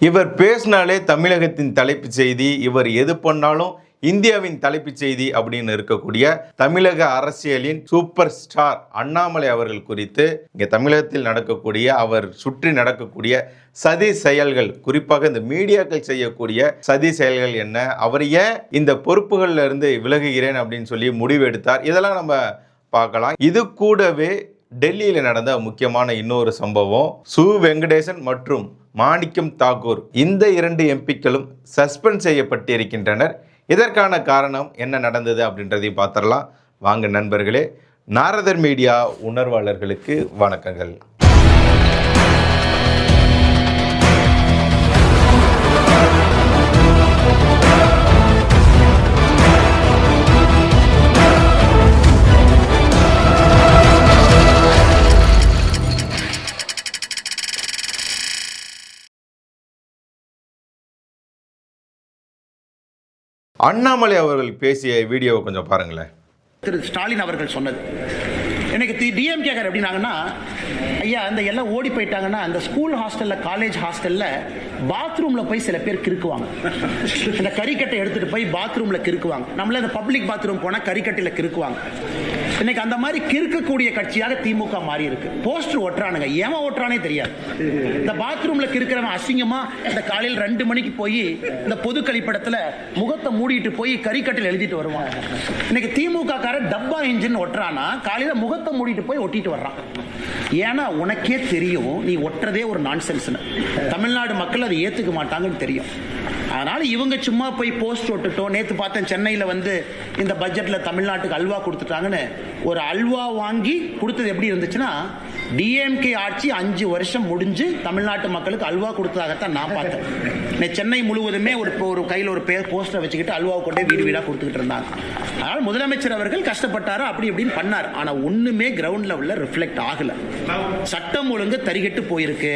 இவர் பேசினாலே தமிழகத்தின் தலைப்புச் செய்தி இவர் எது பண்ணாலும் இந்தியாவின் தலைப்புச் செய்தி அப்படின்னு இருக்கக்கூடிய தமிழக அரசியலின் சூப்பர் ஸ்டார் அண்ணாமலை அவர்கள் குறித்து இங்கே தமிழகத்தில் நடக்கக்கூடிய அவர் சுற்றி நடக்கக்கூடிய சதி செயல்கள் குறிப்பாக இந்த மீடியாக்கள் செய்யக்கூடிய சதி செயல்கள் என்ன அவர் ஏன் இந்த பொறுப்புகளில் இருந்து விலகுகிறேன் அப்படின்னு சொல்லி முடிவு எடுத்தார். இதெல்லாம் நம்ம பார்க்கலாம். இது கூடவே டெல்லியில் நடந்த முக்கியமான இன்னொரு சம்பவம் சு. வெங்கடேசன் மற்றும் மாணிக்கம் தாக்கூர் இந்த இரண்டு எம்பிக்களும் சஸ்பெண்ட் செய்யப்பட்டிருக்கின்றனர். இதற்கான காரணம் என்ன நடந்தது அப்படின்றதையும் பார்த்துடலாம். வாங்க நண்பர்களே நாரதர் மீடியா உணர்வாளர்களுக்கு வணக்கங்கள். அண்ணாமலை அவர்கள் பேசிய வீடியோவை கொஞ்சம் பாருங்களேன். திரு ஸ்டாலின் அவர்கள் சொன்னது. எனக்கு டிஎம் கார் எப்படின்னாங்கன்னா ஐயா அந்த எல்லாம் ஓடி போயிட்டாங்கன்னா அந்த ஸ்கூல் ஹாஸ்டல்ல காலேஜ் ஹாஸ்டல்ல பாத்ரூம்ல போய் சில பேர் கிறுக்குவாங்க. இந்த கறிக்கட்டை எடுத்துட்டு போய் பாத்ரூம்ல கிறுக்குவாங்க. நம்மள இந்த பப்ளிக் பாத்ரூம் போனா கறிக்கட்டையில கிறுக்குவாங்க. இன்னைக்கு அந்த மாதிரி கிறுக்கக்கூடிய கட்சியாக திமுக மாறி இருக்கு. போஸ்டர் ஒட்டுறானுங்க ஏமா ஒட்டுறானே தெரியாது. இந்த பாத்ரூம்ல கிறுக்கிறவன் அசிங்கமா இந்த காலையில் ரெண்டு மணிக்கு போய் இந்த பொது கழிப்பிடத்துல முகத்தை மூடிட்டு போய் கறிக்கட்டில் எழுதிட்டு வருவான். இன்னைக்கு திமுக கார டப்பா இன்ஜின் ஒட்டுறானா காலையில முகத்தை மூடிட்டு போய் ஒட்டிட்டு வர்றான். ஏன்னா உனக்கே தெரியும் நீ ஒட்டுறதே ஒரு நான்சென்ஸ்னு தமிழ்நாடு மக்கள் அதை ஏற்றுக்க மாட்டாங்கன்னு தெரியும். அதனால இவங்க சும்மா போய் போஸ்ட் ஒட்டுட்டோம் நேற்று பார்த்தேன் சென்னையில் வந்து இந்த பட்ஜெட்டில் தமிழ்நாட்டுக்கு அல்வா கொடுத்துட்டாங்கன்னு. ஒரு அல்வா வாங்கி கொடுத்தது எப்படி இருந்துச்சுன்னா டிஎம்கே ஆட்சி அஞ்சு வருஷம் முடிஞ்சு தமிழ்நாட்டு மக்களுக்கு அல்வா கொடுத்ததாகத்தான் நான் பார்த்தேன். இன்னைக்கு சென்னை முழுவதுமே ஒரு ஒரு கையில் ஒரு பேர் போஸ்டர் வச்சுக்கிட்டு அல்வாவை கொண்டே வீடு வீடாக கொடுத்துக்கிட்டு இருந்தாங்க. அதனால் முதலமைச்சர் அவர்கள் கஷ்டப்பட்டாரு அப்படி இப்படின்னு பண்ணார். ஆனால் ஒன்றுமே கிரவுண்ட் லெவலில் ரிஃப்ளெக்ட் ஆகலை. சட்டம் ஒழுங்கு தரிகட்டு போயிருக்கு.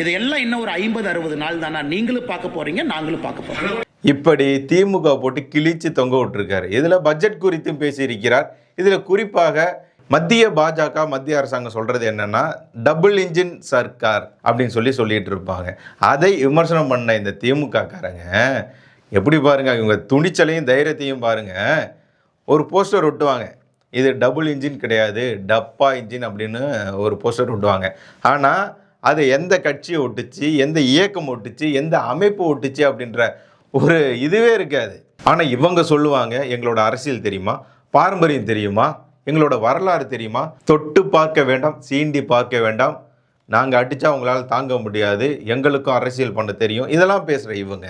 இதையெல்லாம் இன்னும் ஒரு ஐம்பது அறுபது நாள் தானா? நீங்களும் பார்க்க போறீங்க நாங்களும் பார்க்க போறோம். இப்படி திமுக போட்டு கிழிச்சு தொங்க விட்டுருக்காரு. இதில் பட்ஜெட் குறித்தும் பேசியிருக்கிறார். இதில் குறிப்பாக மத்திய பாஜக மத்திய அரசாங்கம் சொல்றது என்னன்னா டபுள் இன்ஜின் சர்க்கார் அப்படின்னு சொல்லி சொல்லிட்டு இருப்பாங்க. அதை விமர்சனம் பண்ண இந்த திமுக காரங்க எப்படி பாருங்க இவங்க துணிச்சலையும் தைரியத்தையும் பாருங்க ஒரு போஸ்டர் ஒட்டுவாங்க. இது டபுள் இன்ஜின் கிடையாது டப்பா இன்ஜின் அப்படின்னு ஒரு போஸ்டர் ஒட்டுவாங்க. ஆனால் அது எந்த கட்சியை ஒட்டுச்சு எந்த இயக்கம் ஒட்டுச்சு எந்த அமைப்பு ஒட்டுச்சு அப்படின்ற ஒரு இதுவே இருக்காது. ஆனால் இவங்க சொல்லுவாங்க எங்களோட அரசியல் தெரியுமா? பாரம்பரியம் தெரியுமா? எங்களோட வரலாறு தெரியுமா? தொட்டு பார்க்க வேண்டாம் சீண்டி பார்க்க வேண்டாம். நாங்கள் அடித்தா உங்களால் தாங்க முடியாது. எங்களுக்கும் அரசியல் பண்ண தெரியும். இதெல்லாம் பேசுகிற இவங்க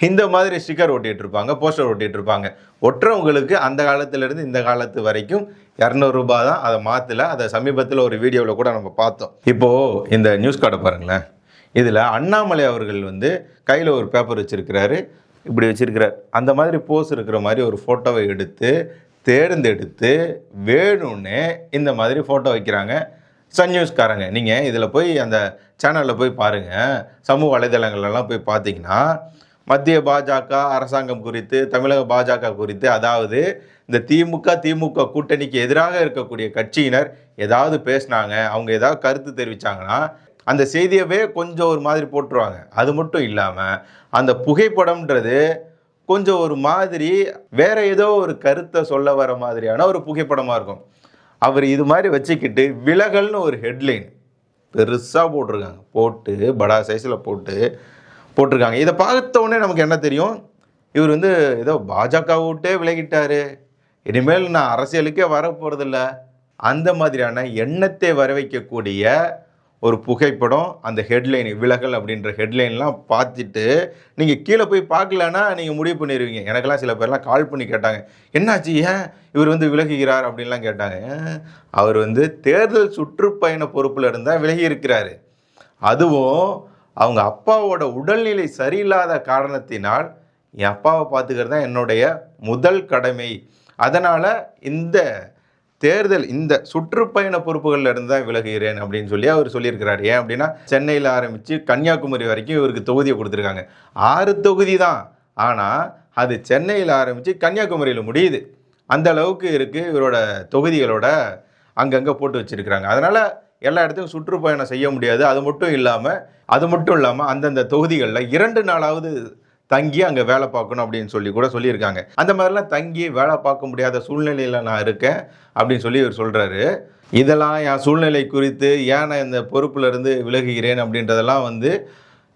இந்த மாதிரி ஸ்டிக்கர் ஓட்டிகிட்டு இருப்பாங்க போஸ்டர் ஓட்டிகிட்டு இருப்பாங்க. ஒட்டுறவங்களுக்கு அந்த காலத்திலேருந்து இந்த காலத்து வரைக்கும் இரநூறுபா தான். அதை மாற்றல அதை சமீபத்தில் ஒரு வீடியோவில் கூட நம்ம பார்த்தோம். இப்போது இந்த நியூஸ் கார்டை பாருங்களேன். இதில் அண்ணாமலை அவர்கள் வந்து கையில் ஒரு பேப்பர் வச்சுருக்கிறாரு. இப்படி வச்சுருக்கிறார். அந்த மாதிரி போஸ் இருக்கிற மாதிரி ஒரு ஃபோட்டோவை எடுத்து தேர்ந்தெடுத்து வேணும்னே இந்த மாதிரி ஃபோட்டோ வைக்கிறாங்க. சன் நியூஸ்காரங்க நீங்கள் இதில் போய் அந்த சேனலில் போய் பாருங்கள் சமூக வலைதளங்கள்லாம் போய் பார்த்தீங்கன்னா மத்திய பாஜக அரசாங்கம் குறித்து தமிழக பாஜக குறித்து அதாவது இந்த திமுக திமுக கூட்டணிக்கு எதிராக இருக்கக்கூடிய கட்சியினர் ஏதாவது பேசினாங்க அவங்க ஏதாவது கருத்து தெரிவித்தாங்கன்னா அந்த செய்தியவே கொஞ்சம் ஒரு மாதிரி போட்டுருவாங்க. அது மட்டும் இல்லாமல் அந்த புகைப்படம்ன்றது கொஞ்சம் ஒரு மாதிரி வேற ஏதோ ஒரு கருத்தை சொல்ல வர மாதிரியான ஒரு புகைப்படமாக இருக்கும். அவர் இது மாதிரி வச்சுக்கிட்டு விலகல்னு ஒரு ஹெட்லைன் பெருசாக போட்டிருக்காங்க. போட்டு படா சைஸில் போட்டு போட்டிருக்காங்க. இதை பார்த்த உடனே நமக்கு என்ன தெரியும்? இவர் வந்து ஏதோ பாஜக விட்டே விலகிட்டார். இனிமேல் நான் அரசியலுக்கே வர போகிறதில்ல அந்த மாதிரியான எண்ணத்தை வர வைக்கக்கூடிய ஒரு புகைப்படம் அந்த ஹெட்லைன் விலகல் அப்படின்ற ஹெட்லைன்லாம் பார்த்துட்டு நீங்கள் கீழே போய் பார்க்கலன்னா நீங்கள் முடிவு பண்ணிடுவீங்க எனக்கெல்லாம் சில பேர்லாம் கால் பண்ணி கேட்டாங்க என்னாச்சு? ஏன் இவர் வந்து விலகுகிறார்? அப்படின்லாம் கேட்டாங்க. அவர் வந்து தேர்தல் சுற்றுப்பயண பொறுப்பில் இருந்தால் விலகி இருக்கிறாரு அதுவும் அவங்க அப்பாவோட உடல்நிலை சரியில்லாத காரணத்தினால் என் அப்பாவை பார்த்துக்கிறது தான் என்னுடைய முதல் கடமை. அதனால் இந்த தேர்தல் இந்த சுற்றுப்பயண பொறுப்புகளில் இருந்து தான் விலகுகிறேன் அப்படின்னு சொல்லி அவர் சொல்லியிருக்கிறார். ஏன் அப்படின்னா சென்னையில் ஆரம்பித்து கன்னியாகுமரி வரைக்கும் இவருக்கு தொகுதியை கொடுத்துருக்காங்க. ஆறு தொகுதி தான். ஆனால் அது சென்னையில் ஆரம்பித்து கன்னியாகுமரியில் முடியுது. அந்த அளவுக்கு இருக்குது இவரோட தொகுதிகளோட அங்கங்கே போட்டு வச்சுருக்கிறாங்க. அதனால் எல்லா இடத்துக்கும் சுற்றுப்பயணம் செய்ய முடியாது. அது மட்டும் இல்லாமல் அது மட்டும் இல்லாமல் அந்தந்த தொகுதிகளில் இரண்டு நாளாவது தங்கி அங்கே வேலை பார்க்கணும் அப்படின்னு சொல்லி கூட சொல்லியிருக்காங்க. அந்த மாதிரிலாம் தங்கி வேலை பார்க்க முடியாத சூழ்நிலையில் நான் இருக்கேன் அப்படின்னு சொல்லி இவர் சொல்கிறாரு இதெல்லாம் என் சூழ்நிலை குறித்து ஏன் நான் இந்த பொறுப்புலேருந்து விலகுகிறேன் அப்படின்றதெல்லாம் வந்து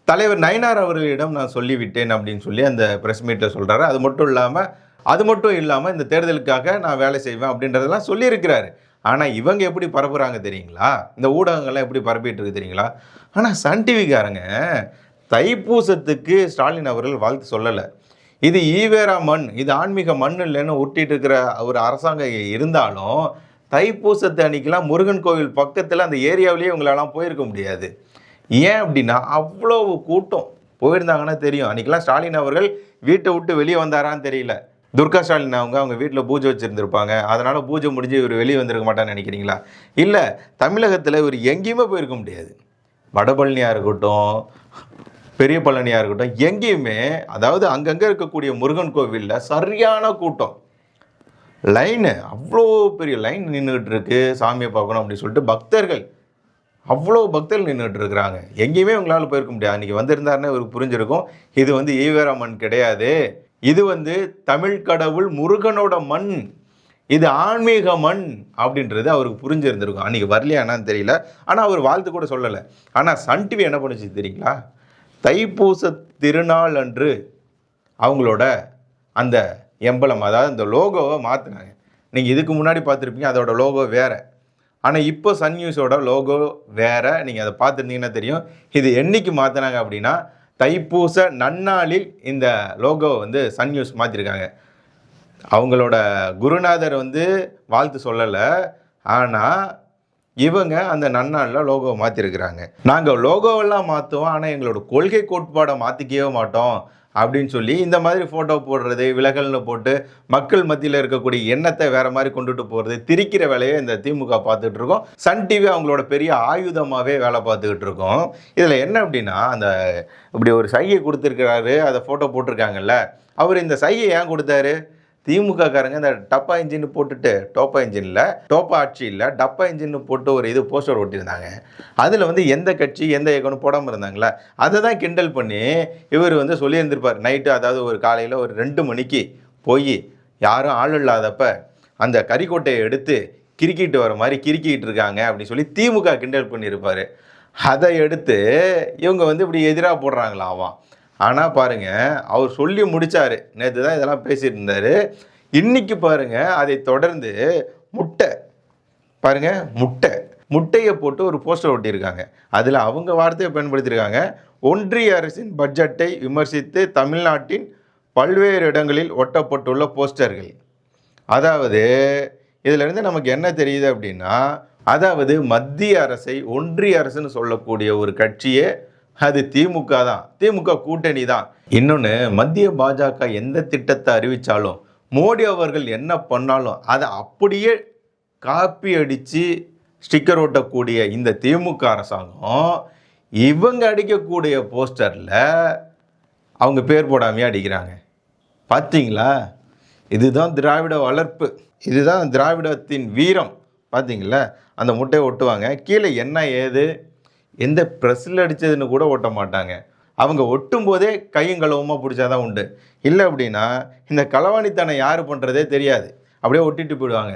தலைவர் நயினார் அவர்களிடம் நான் சொல்லிவிட்டேன் அப்படின்னு சொல்லி அந்த ப்ரெஸ் மீட்டில் சொல்கிறாரு அது மட்டும் இல்லாமல் அது மட்டும் இல்லாமல் இந்த தேர்தலுக்காக நான் வேலை செய்வேன் அப்படின்றதெல்லாம் சொல்லியிருக்கிறாரு. ஆனால் இவங்க எப்படி பரப்புகிறாங்க தெரியுங்களா? இந்த ஊடகங்கள்லாம் எப்படி பரப்பிட்டு இருக்கு தெரியுங்களா? ஆனால் சன் டிவிக்காரங்க தைப்பூசத்துக்கு ஸ்டாலின் அவர்கள் வாழ்த்து சொல்லலை. இது ஈவேரா மண் இது ஆன்மீக மண் இல்லைன்னு ஒட்டிட்டு இருக்கிற ஒரு அரசாங்கம் இருந்தாலும் தைப்பூசத்து அன்னைக்கெல்லாம் முருகன் கோவில் பக்கத்தில் அந்த ஏரியாவிலேயே உங்களாலாம் போயிருக்க முடியாது. ஏன் அப்படின்னா அவ்வளோ கூட்டம் போயிருந்தாங்கன்னா தெரியும். அன்றைக்கெலாம் ஸ்டாலின் அவர்கள் வீட்டை விட்டு வெளியே வந்தாரான்னு தெரியல. துர்கா ஸ்டாலின் அவங்க அவங்க வீட்டில் பூஜை வச்சுருந்துருப்பாங்க. அதனால் பூஜை முடிஞ்சு இவர் வெளியே வந்திருக்க மாட்டான்னு நினைக்கிறீங்களா? இல்லை தமிழகத்தில் இவர் எங்கேயுமே போயிருக்க முடியாது. வடபழனியாக இருக்கட்டும் பெரிய பழனியாக இருக்கட்டும் எங்கேயுமே அதாவது அங்கங்கே இருக்கக்கூடிய முருகன் கோவிலில் சரியான கூட்டம். லைனு அவ்வளோ பெரிய லைன் நின்றுட்டு இருக்கு சாமியை பார்க்கணும் அப்படின்னு சொல்லிட்டு பக்தர்கள். அவ்வளோ பக்தர்கள் நின்றுட்டு இருக்கிறாங்க எங்கேயுமே உங்களால் போயிருக்க முடியாது. அன்றைக்கி வந்திருந்தாருன்னு இவருக்கு புரிஞ்சிருக்கும். இது வந்து ஈவேரா மண் கிடையாது. இது வந்து தமிழ் கடவுள் முருகனோட மண். இது ஆன்மீக மண் அப்படின்றது அவருக்கு புரிஞ்சிருந்திருக்கும். அன்றைக்கி வரலையானான்னு தெரியல. ஆனால் அவர் வாழ்த்து கூட சொல்லலை. ஆனால் சன் டிவி என்ன பண்ணுச்சு தெரியுங்களா? தைப்பூச திருநாள் அன்று அவங்களோட அந்த எம்பலம் அதாவது அந்த லோகோவை மாற்றினாங்க நீங்கள் இதுக்கு முன்னாடி பார்த்துருப்பீங்க அதோட லோகோ வேறு. ஆனால் இப்போ சன் நியூஸோட லோகோ வேறு. நீங்கள் அதை பார்த்துருந்தீங்கன்னா தெரியும். இது என்னைக்கு மாற்றினாங்க அப்படின்னா தைப்பூச நன்னாளில் இந்த லோகோவை வந்து சன் நியூஸ் மாற்றிருக்காங்க அவங்களோட குருநாதர் வந்து வாழ்த்து சொல்லலை. ஆனால் இவங்க அந்த நன்னாளில் லோகோ மாற்றிருக்கிறாங்க நாங்கள் லோகோவெல்லாம் மாற்றுவோம் ஆனால் எங்களோட கொள்கை கோட்பாடை மாற்றிக்கவே மாட்டோம் அப்படின்னு சொல்லி இந்த மாதிரி ஃபோட்டோ போடுறது விலகல்னு போட்டு மக்கள் மத்தியில் இருக்கக்கூடிய எண்ணத்தை வேற மாதிரி கொண்டுட்டு போகிறது திரிக்கிற வேலையை இந்த திமுக பார்த்துட்டு இருக்கோம். சன் டிவி அவங்களோட பெரிய ஆயுதமாகவே வேலை பார்த்துக்கிட்டு இருக்கோம். இதில் என்ன அப்படின்னா அந்த இப்படி ஒரு சையை கொடுத்துருக்கிறாரு அதை ஃபோட்டோ போட்டிருக்காங்கல்ல அவர் இந்த சையை ஏன் கொடுத்தாரு? திமுக காரங்க இந்த டப்பா இன்ஜின் போட்டுட்டு டோப்பா இன்ஜினில் டோப்பா ஆட்சியில் டப்பா இன்ஜின் போட்டு ஒரு இது போஸ்டர் ஒட்டியிருந்தாங்க. அதில் வந்து எந்த கட்சி எந்த இயக்கம்னு போடாமல் இருந்தாங்களே? அதை தான் கிண்டல் பண்ணி இவர் வந்து சொல்லியிருந்திருப்பார். நைட்டு அதாவது ஒரு காலையில் ஒரு ரெண்டு மணிக்கு போய் யாரும் ஆள் இல்லாதப்ப அந்த கறிக்கோட்டையை எடுத்து கிறுக்கிட்டு வர மாதிரி கிறுக்கிட்டு இருக்காங்க அப்படின்னு சொல்லி திமுக கிண்டல் பண்ணியிருப்பார். அதை எடுத்து இவங்க வந்து இப்படி எதிராக போடுறாங்களாம். ஆனால் பாருங்க அவர் சொல்லி முடித்தார் நேற்று தான் இதெல்லாம் பேசிகிட்டு இருந்தார். இன்றைக்கி பாருங்கள் அதை தொடர்ந்து முட்டை பாருங்க முட்டை முட்டையை போட்டு ஒரு போஸ்டர் ஒட்டியிருக்காங்க. அதில் அவங்க வார்த்தையை பயன்படுத்தியிருக்காங்க. ஒன்றிய அரசின் பட்ஜெட்டை விமர்சித்து தமிழ்நாட்டின் பல்வேறு இடங்களில் ஒட்டப்பட்டுள்ள போஸ்டர்கள். அதாவது இதிலிருந்து நமக்கு என்ன தெரியுது அப்படின்னா அதாவது மத்திய அரசை ஒன்றிய அரசுன்னு சொல்லக்கூடிய ஒரு கட்சியை அது திமுக தான். திமுக கூட்டணி தான். இன்னொன்று மத்திய பாஜக எந்த திட்டத்தை அறிவித்தாலும் மோடி அவர்கள் என்ன பண்ணாலும் அதை அப்படியே காப்பி அடித்து ஸ்டிக்கர் ஓட்டக்கூடிய இந்த திமுக அரசாங்கம் இவங்க அடிக்கக்கூடிய போஸ்டரில் அவங்க பேர் போடாமையே அடிக்கிறாங்க. பார்த்தீங்களா இதுதான் திராவிட வளர்ப்பு. இதுதான் திராவிடத்தின் வீரம். பார்த்தீங்களா அந்த முட்டையை ஒட்டுவாங்க. கீழே என்ன ஏது? எந்த ப்ரெஸ்ஸில் அடித்ததுன்னு கூட ஒட்ட மாட்டாங்க. அவங்க ஒட்டும் போதே கையும் களவுமா பிடிச்சாதான் உண்டு. இல்லை அப்படின்னா இந்த களவாணித்தனை யார் பண்ணுறதே தெரியாது. அப்படியே ஒட்டிட்டு போயிடுவாங்க.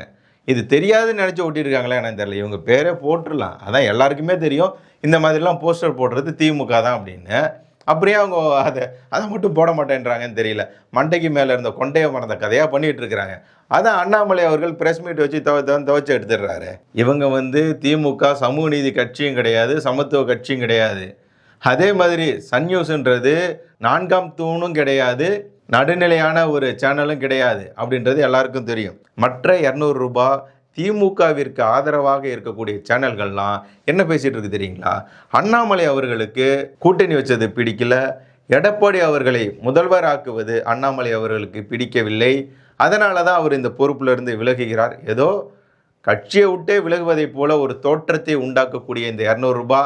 இது தெரியாதுன்னு நினச்சி ஒட்டியிருக்காங்களே எனக்கு தெரியல. இவங்க பேரே போட்டுடலாம். அதான் எல்லாருக்குமே தெரியும். இந்த மாதிரிலாம் போஸ்டர் போடுறது திமுக தான் அப்படின்னு. அப்படியே அவங்க அதை அதை மட்டும் போட மாட்டேன்றாங்கன்னு தெரியல. மண்டைக்கு மேலே இருந்த கொண்டைய மறந்த கதையாக பண்ணிட்டு இருக்கிறாங்க. அதான் அண்ணாமலை அவர்கள் பிரஸ் மீட் வச்சு துவ துவ- எடுத்துடுறாரு. இவங்க வந்து திமுக சமூக நீதி கட்சியும் கிடையாது சமத்துவ கட்சியும் கிடையாது. அதே மாதிரி சன் நியூஸ்ன்றது நான்காம் தூணும் கிடையாது நடுநிலையான ஒரு சேனலும் கிடையாது அப்படின்றது எல்லாருக்கும் தெரியும். மற்ற இரநூறு ரூபாய் திமுகவிற்கு ஆதரவாக இருக்கக்கூடிய சேனல்கள்லாம் என்ன பேசிட்டு இருக்கு தெரியுங்களா? அண்ணாமலை அவர்களுக்கு கூட்டணி வச்சது பிடிக்கல. எடப்பாடி அவர்களை முதல்வராக்குவது அண்ணாமலை அவர்களுக்கு பிடிக்கவில்லை. அதனால தான் அவர் இந்த பொறுப்புல இருந்து விலகுகிறார். ஏதோ கட்சியை விட்டே விலகுவதைப் போல ஒரு தோற்றத்தை உண்டாக்கக்கூடிய இந்த இரநூறுபா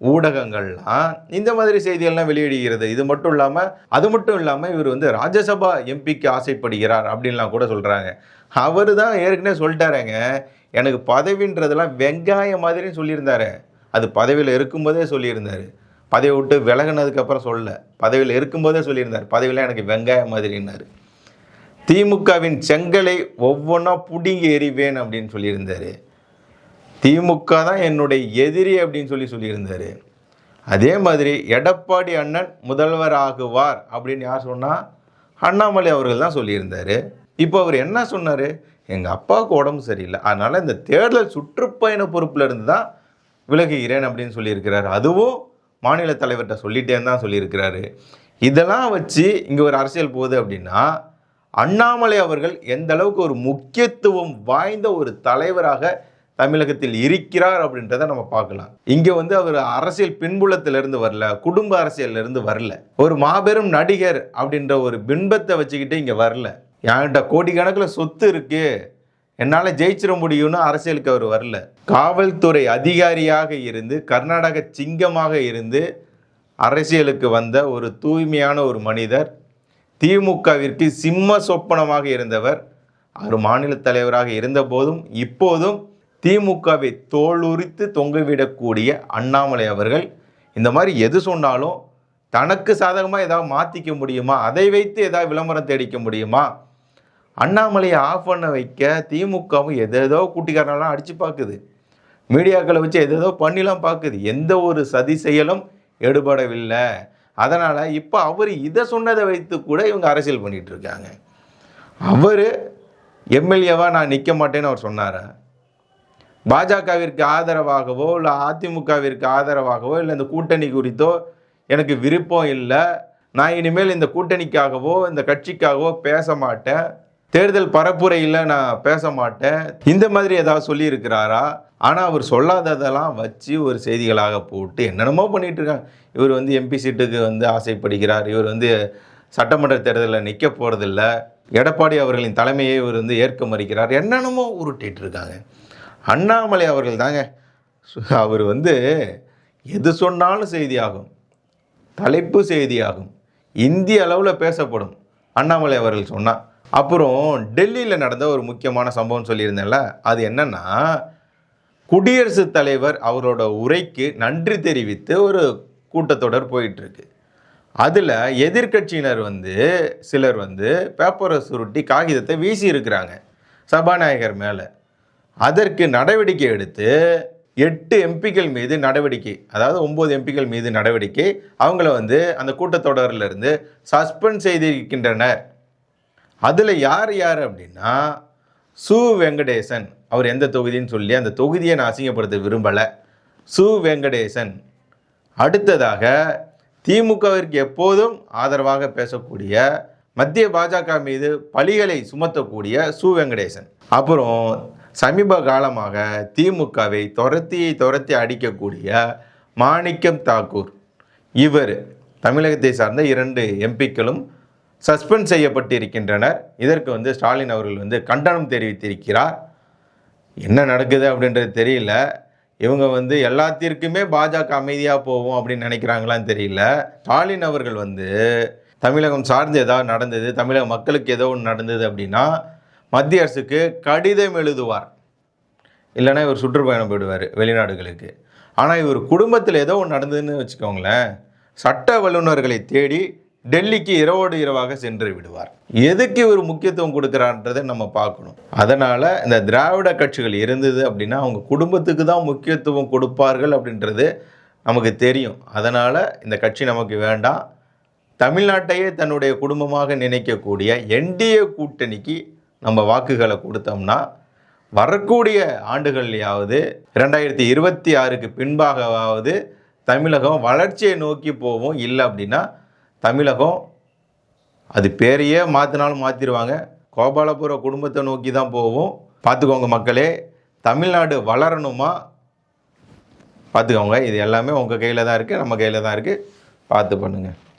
ஊடகங்கள்லாம் இந்த மாதிரி செய்திகள்லாம் வெளியிடுகிறது. இது மட்டும் இல்லாமல் அது மட்டும் இல்லாமல் இவர் வந்து ராஜ்யசபா எம்பிக்கு ஆசைப்படுகிறார் அப்படின்லாம் கூட சொல்கிறாங்க அவர் தான் ஏற்கனவே சொல்லிட்டாருங்க. எனக்கு பதவின்றதெல்லாம் வெங்காயம் மாதிரின்னு சொல்லியிருந்தாரு. அது பதவியில் இருக்கும்போதே சொல்லியிருந்தார். பதவி விட்டு விலகுனதுக்கப்புறம் சொல்ல பதவியில் இருக்கும்போதே சொல்லியிருந்தார். பதவியில் எனக்கு வெங்காயம் மாதிரின்னாரு. திமுகவின் செங்கலை ஒவ்வொன்றா புடுங்கி எறிவேன் அப்படின்னு சொல்லியிருந்தார். திமுக தான் என்னுடைய எதிரி அப்படின்னு சொல்லி சொல்லியிருந்தார். அதே மாதிரி எடப்பாடி அண்ணன் முதல்வர் ஆகுவார் அப்படின்னு யார் சொன்னால் அண்ணாமலை அவர்கள் தான் சொல்லியிருந்தார். இப்போ அவர் என்ன சொன்னார்? எங்கள் அப்பாவுக்கு உடம்பு சரியில்லை. அதனால் இந்த தேர்தல் சுற்றுப்பயண பொறுப்பில் இருந்து தான் விலகுகிறேன் அப்படின்னு சொல்லியிருக்கிறாரு. அதுவும் மாநில தலைவர்கிட்ட சொல்லிட்டேன்னு தான் சொல்லியிருக்கிறாரு. இதெல்லாம் வச்சு இங்கே ஒரு அரசியல் போகுது அப்படின்னா அண்ணாமலை அவர்கள் எந்த அளவுக்கு ஒரு முக்கியத்துவம் வாய்ந்த ஒரு தலைவராக தமிழகத்தில் இருக்கிறார் அப்படின்றத நம்ம பார்க்கலாம். இங்கே வந்து அவர் அரசியல் பின்புலத்திலிருந்து வரல குடும்ப அரசியலிருந்து வரல. ஒரு மாபெரும் நடிகர் அப்படின்ற ஒரு பின்பத்தை வச்சுக்கிட்டு இங்கே வரல. என்கிட்ட கோடிக்கணக்கில் சொத்து இருக்கு? என்னால் ஜெயிச்சிட முடியும்னு அரசியலுக்கு அவர் வரல. காவல்துறை அதிகாரியாக இருந்து கர்நாடக சிங்கமாக இருந்து அரசியலுக்கு வந்த ஒரு தூய்மையான ஒரு மனிதர் திமுகவிற்கு சிம்ம சொப்பனமாக இருந்தவர் அவர் மாநில தலைவராக இருந்தபோதும் இப்போதும் திமுகவை தோலுரித்து தொங்கவிடக்கூடிய அண்ணாமலை அவர்கள் இந்த மாதிரி எது சொன்னாலும் தனக்கு சாதகமாக ஏதாவது மாற்றிக்க முடியுமா? அதை வைத்து ஏதாவது விளம்பரம் தேடிக்க முடியுமா? அண்ணாமலையை ஆஃப் பண்ண வைக்க திமுகவும் எதேதோ கூட்டிக்காரனெல்லாம் அடித்து பார்க்குது மீடியாக்களை வச்சு எதேதோ பண்ணிலாம் பார்க்குது எந்த ஒரு சதி செயலும் எடுபடவில்லை. அதனால் இப்போ அவர் இதை சொன்னதை வைத்து கூட இவங்க அரசியல் பண்ணிகிட்டு இருக்காங்க. அவர் எம்எல்ஏவாக நான் நிற்க மாட்டேன்னு அவர் சொன்னாரா? பாஜகவிற்கு ஆதரவாகவோ இல்லை அதிமுகவிற்கு ஆதரவாகவோ இல்லை இந்த கூட்டணி குறித்தோ எனக்கு விருப்பம் இல்லை. நான் இனிமேல் இந்த கூட்டணிக்காகவோ இந்த கட்சிக்காகவோ பேச மாட்டேன். தேர்தல் பரப்புரையில் நான் பேச மாட்டேன். இந்த மாதிரி ஏதாவது சொல்லியிருக்கிறாரா? ஆனால் அவர் சொல்லாததெல்லாம் வச்சு ஒரு செய்திகளாக போட்டு என்னென்னமோ பண்ணிட்டு இவர் வந்து எம்பி சீட்டுக்கு வந்து ஆசைப்படுகிறார். இவர் வந்து சட்டமன்ற தேர்தலில் நிற்க போகிறதில்ல எடப்பாடி அவர்களின் தலைமையை இவர் வந்து ஏற்க மறுக்கிறார். என்னென்னமோ உருட்டிகிட்டு இருக்காங்க. அண்ணாமலை அவர்கள் தாங்க. சு- அவர் வந்து எது சொன்னாலும் செய்தியாகும். தலைப்பு செய்தியாகும். இந்திய அளவில் பேசப்படும். அண்ணாமலை அவர்கள் சொன்னால் அப்புறம் டெல்லியில் நடந்த ஒரு முக்கியமான சம்பவம் சொல்லியிருந்தேன்ல அது என்னன்னா குடியரசுத் தலைவர் அவரோட உரைக்கு நன்றி தெரிவித்து ஒரு கூட்டத்தொடர் போயிட்டுருக்கு. அதில் எதிர்க்கட்சியினர் வந்து சிலர் வந்து பேப்பரை சுருட்டி காகிதத்தை வீசி இருக்கிறாங்க சபாநாயகர் மேலே. அதற்கு நடவடிக்கை எடுத்து எட்டு எம்பிக்கள் மீது நடவடிக்கை அதாவது ஒம்பது எம்பிக்கள் மீது நடவடிக்கை அவங்கள வந்து அந்த கூட்டத்தொடரில் இருந்து சஸ்பெண்ட் செய்திருக்கின்றனர். அதில் யார் யார் அப்படின்னா சு வெங்கடேசன். அவர் எந்த தொகுதின்னு சொல்லி அந்த தொகுதியை நான் அசிங்கப்படுத்த விரும்பலை. சு வெங்கடேசன். அடுத்ததாக திமுகவிற்கு எப்போதும் ஆதரவாக பேசக்கூடிய மத்திய பாஜக மீது பழிகளை சுமத்தக்கூடிய சு வெங்கடேசன். அப்புறம் சமீப காலமாக திமுகவை துரத்தி துரத்தி அடிக்கக்கூடிய மாணிக்கம் தாக்கூர். இவர் தமிழகத்தை சார்ந்த இரண்டு எம்பிக்களும் சஸ்பெண்ட் செய்யப்பட்டிருக்கின்றனர். இதற்கு வந்து ஸ்டாலின் அவர்கள் வந்து கண்டனம் தெரிவித்திருக்கிறார். என்ன நடக்குது அப்படின்றது தெரியல. இவங்க வந்து எல்லாத்திற்குமே பாஜக அமைதியாக போவோம் அப்படின்னு நினைக்கிறாங்களான்னு தெரியல. ஸ்டாலின் அவர்கள் வந்து தமிழகம் சார்ந்து ஏதாவது நடந்தது தமிழக மக்களுக்கு ஏதோ ஒன்று நடந்தது அப்படின்னா மத்திய அரசுக்கு கடிதம் எழுதுவார். இல்லைன்னா இவர் சுற்றுப்பயணம் போயிடுவார் வெளிநாடுகளுக்கு. ஆனால் இவர் குடும்பத்தில் ஏதோ ஒன்று நடந்ததுன்னு வச்சுக்கோங்களேன். சட்ட வல்லுநர்களை தேடி டெல்லிக்கு இரவோடு இரவாக சென்று விடுவார். எதுக்கு இவர் முக்கியத்துவம் கொடுக்குறான்றதை நம்ம பார்க்கணும். அதனால் இந்த திராவிட கட்சிகள் இருந்தது அப்படின்னா அவங்க குடும்பத்துக்கு தான் முக்கியத்துவம் கொடுப்பார்கள் அப்படின்றது நமக்கு தெரியும். அதனால் இந்த கட்சி நமக்கு வேண்டாம். தமிழ்நாட்டையே தன்னுடைய குடும்பமாக நினைக்கக்கூடிய என்டிஏ கூட்டணிக்கு நம்ம வாக்குகளை கொடுத்தோம்னா வரக்கூடிய ஆண்டுகள்லையாவது ரெண்டாயிரத்தி இருபத்தி ஆறுக்கு பின்பாகவாவது தமிழகம் வளர்ச்சியை நோக்கி போவோம் இல்லை அப்படின்னா தமிழகம் அது பேரையே மாற்றினாலும் மாற்றிடுவாங்க கோபாலபுர குடும்பத்தை நோக்கி தான் போவோம். பார்த்துக்கோங்க மக்களே தமிழ்நாடு வளரணுமா? பார்த்துக்கோங்க இது எல்லாமே உங்கள் கையில் தான் இருக்குது நம்ம கையில் தான் இருக்குது பார்த்து பண்ணுங்கள்